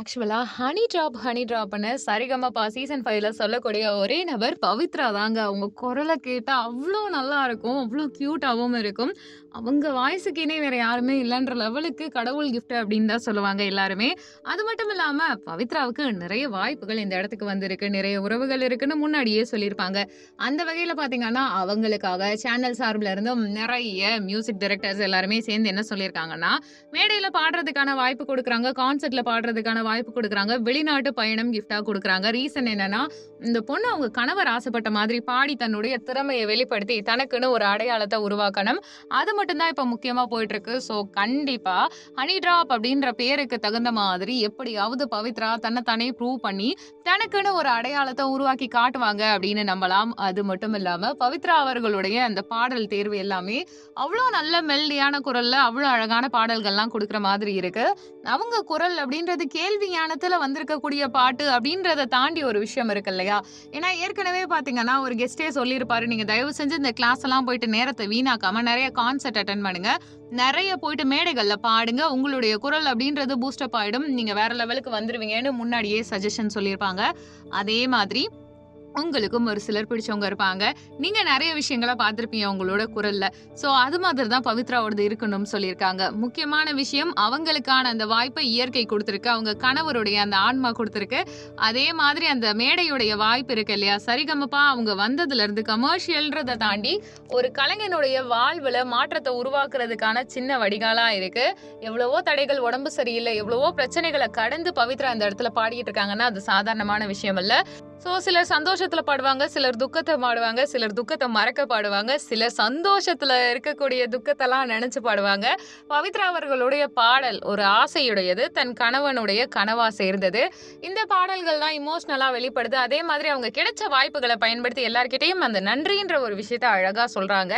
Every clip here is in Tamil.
ஆக்சுவலாக ஹனி ட்ராப், ஹனி ட்ராப்னு சரிகமபா சீசன் ஃபைவ்ல சொல்லக்கூடிய ஒரே நபர் பவித்ரா தாங்க. அவங்க குரலை கேட்டால் அவ்வளோ நல்லா இருக்கும் அவ்வளோ க்யூட்டாகவும் இருக்கும். அவங்க வாய்ஸுக்கு இணை வேற யாருமே இல்லைன்ற லெவலுக்கு கடவுள் கிஃப்ட் அப்படின்னு தான் சொல்லுவாங்க எல்லாருமே. அது மட்டும் இல்லாமல் பவித்ராவுக்கு நிறைய வாய்ப்புகள் இந்த இடத்துக்கு வந்திருக்கு. நிறைய உறவுகள் இருக்குன்னு முன்னாடியே சொல்லியிருப்பாங்க. அந்த வகையில் பார்த்தீங்கன்னா, அவங்களுக்காக சேனல் சார்பில் இருந்தும் நிறைய மியூசிக் டைரக்டர்ஸ் எல்லாருமே சேர்ந்து என்ன சொல்லியிருக்காங்கன்னா, மேடையில் பாடுறதுக்கான வாய்ப்பு கொடுக்குறாங்க கான்சர்ட்டில் பாடுறதுக்கான வாய்ப்பு கொடுக்குறாங்க வெளிநாட்டு பயணம் கிஃப்டாக கொடுக்குறாங்க ரீசன் என்னன்னா, இந்த பொண்ணு அவங்க கணவர் ஆசைப்பட்ட மாதிரி பாடி தன்னுடைய திறமையை வெளிப்படுத்தி தனக்குன்னு ஒரு அடையாளத்தை உருவாக்கணும். அது மட்டும்தான் இப்போ முக்கியமாக போயிட்டுருக்கு. ஸோ கண்டிப்பாக ஹனி ட்ராப் அப்படின்ற பேருக்கு தகுந்த மாதிரி எப்படியாவது பவித்ரா தன்னை தானே ப்ரூவ் பண்ணி தனக்குன்னு ஒரு அடையாளத்தை உருவாக்கி காட்டுவாங்க அப்படின்னு நம்பலாம். அது மட்டும் இல்லாமல் பவித்ரா அவர்களுடைய அந்த பாடல் தேர்வு எல்லாமே அவ்வளோ நல்ல மெல்டியான குரல்ல அவ்வளோ அழகான பாடல்கள்லாம் கொடுக்குற மாதிரி இருக்கு. அவங்க குரல் அப்படின்றது கேள்வி ஞானத்துல வந்திருக்கக்கூடிய பாட்டு அப்படின்றத தாண்டி ஒரு விஷயம் இருக்கு இல்லையா? ஏன்னா ஏற்கனவே பார்த்தீங்கன்னா, ஒரு கெஸ்ட்டே சொல்லியிருப்பாரு. நீங்க தயவு செஞ்சு இந்த கிளாஸ் எல்லாம் போயிட்டு நேரத்தை வீணாக்காம நிறைய கான்சர்ட் அட்டன் பண்ணுங்க. நிறைய போயிட்டு மேடைகள்ல பாடுங்க. உங்களுடைய குரல் அப்படின்றது பூஸ்டப் ஆயிடும். நீங்க வேற லெவலுக்கு வந்துருவீங்கன்னு முன்னாடியே சஜஷன் சொல்லியிருப்பாங்க. அதே மாதிரி உங்களுக்கும் ஒரு சிலர் பிடிச்சவங்க இருப்பாங்க. நீங்க நிறைய விஷயங்களை பார்த்துருப்பீங்க உங்களோட குரல்ல. ஸோ அது மாதிரி தான் பவித்ராவோடது இருக்கணும்னு சொல்லியிருக்காங்க. முக்கியமான விஷயம் அவங்களுக்கான அந்த வாய்ப்பை இயற்கை கொடுத்துருக்கு அவங்க கணவருடைய அந்த ஆன்மா கொடுத்துருக்கு அதே மாதிரி அந்த மேடையுடைய வாய்ப்பு இருக்கு இல்லையா? சரிகமப்பா அவங்க வந்ததுலருந்து கமர்ஷியல்ன்றதை தாண்டி ஒரு கலைஞனுடைய வாழ்வுல மாற்றத்தை உருவாக்குறதுக்கான சின்ன வடிகாலா இருக்கு. எவ்வளவோ தடைகள், உடம்பு சரியில்லை எவ்வளவோ பிரச்சனைகளை கடந்து பவித்ரா இந்த இடத்துல பாடிட்டு இருக்காங்கன்னா, அது சாதாரணமான விஷயம் இல்லை ஸோ சிலர் சந்தோஷத்தில் பாடுவாங்க. சிலர் துக்கத்தை பாடுவாங்க. சிலர் துக்கத்தை மறக்க பாடுவாங்க. சிலர் சந்தோஷத்தில் இருக்கக்கூடிய துக்கத்தெல்லாம் நினச்சி பாடுவாங்க. பவித்ரா அவர்களுடைய பாடல் ஒரு ஆசையுடையது. தன் கணவனுடைய கனவாக சேர்ந்தது. இந்த பாடல்கள்லாம் இமோஷ்னலாக வெளிப்படுது. அதே மாதிரி அவங்க கிடைச்ச வாய்ப்புகளை பயன்படுத்தி எல்லார்கிட்டையும் அந்த நன்றின்ற ஒரு விஷயத்த அழகாக சொல்கிறாங்க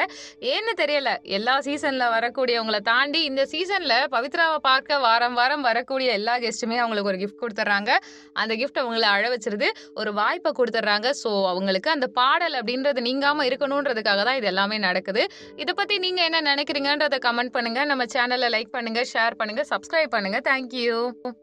ஏன்னு தெரியல. எல்லா சீசனில் வரக்கூடியவங்களை தாண்டி இந்த சீசனில் பவித்ராவை பார்க்க வாரம் வாரம் வரக்கூடிய எல்லா கெஸ்ட்டுமே அவங்களுக்கு ஒரு கிஃப்ட் கொடுத்துட்றாங்க அந்த கிஃப்ட் அவங்கள அழ வச்சிருது ஒரு வாய்ப்பை கொடுத்துட்றாங்க ஸோ அவங்களுக்கு அந்த பாடல் அப்படின்றது நீங்காமல் இருக்கணுன்றதுக்காக தான் இது எல்லாமே நடக்குது. இதை பற்றி நீங்கள் என்ன நினைக்கிறீங்கன்றதை கமெண்ட் பண்ணுங்கள் நம்ம சேனலை லைக் பண்ணுங்கள் ஷேர் பண்ணுங்கள் சப்ஸ்கிரைப் பண்ணுங்கள் தேங்க் யூ.